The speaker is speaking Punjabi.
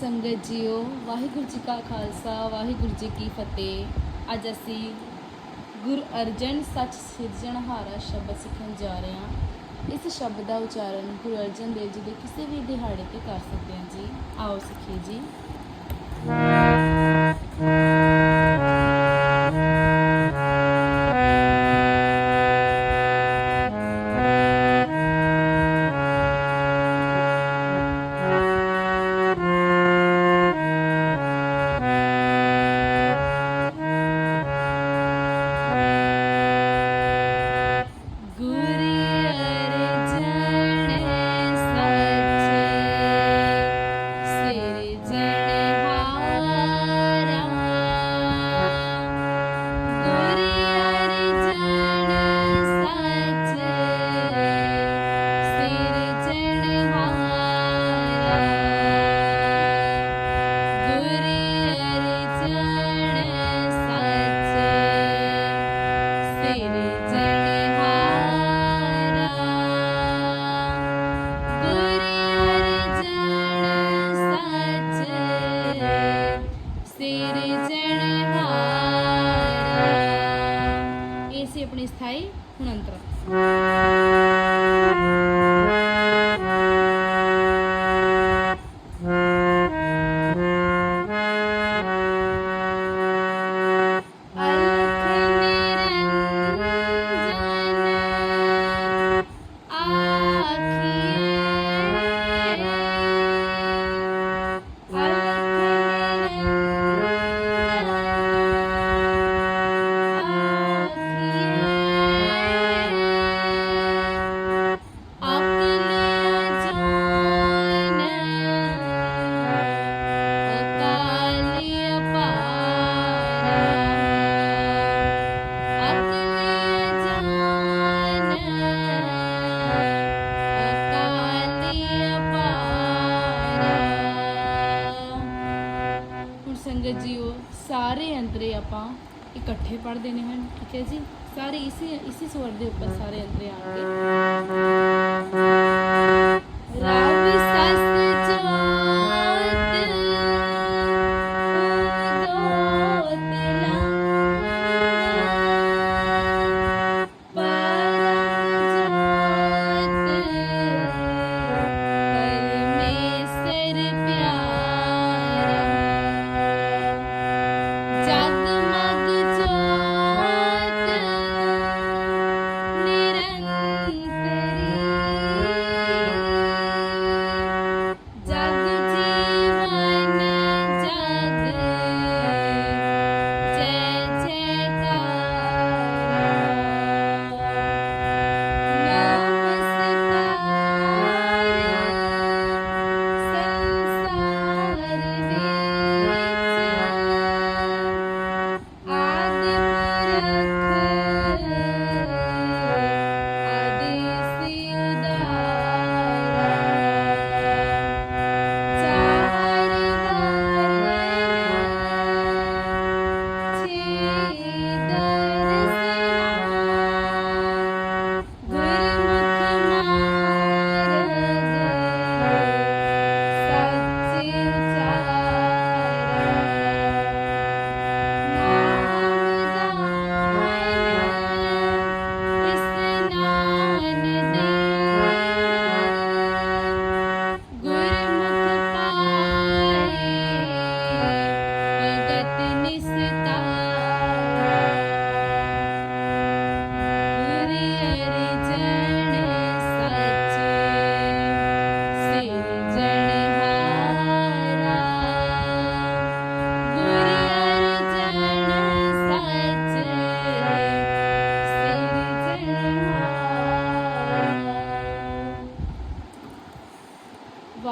ਸੰਗਤ ਜੀਓ, ਵਾਹਿਗੁਰੂ ਜੀ ਕਾ ਖਾਲਸਾ, ਵਾਹਿਗੁਰੂ ਜੀ ਕੀ ਫਤਿਹ। ਅੱਜ ਅਸੀਂ ਗੁਰ ਅਰਜਨ ਸੱਚ ਸਿਰਜਣਹਾਰਾ ਸ਼ਬਦ ਸਿੱਖਣ ਜਾ ਰਹੇ ਹਾਂ। ਇਸ ਸ਼ਬਦ ਦਾ ਉਚਾਰਨ ਗੁਰੂ ਅਰਜਨ ਦੇਵ ਜੀ ਦੇ ਕਿਸੇ ਵੀ ਦਿਹਾੜੇ ਤੇ ਕਰ ਸਕਦੇ ਹਾਂ ਜੀ। ਆਓ ਸਿੱਖੀਏ ਜੀ। સિરજણહારા એસી આપણી સ્થાયી ગુણંત્ર ਸੰਗਤ ਜੀਓ ਸਾਰੇ ਅੰਤਰੇ ਆਪਾਂ ਇਕੱਠੇ ਪੜ੍ਹਦੇ ਨੇ ਹਨ, ਠੀਕ ਹੈ ਜੀ? ਸਾਰੇ ਇਸੇ ਇਸੇ ਸਵਰ ਦੇ ਉੱਪਰ ਸਾਰੇ ਅੰਤਰੇ ਆਣਗੇ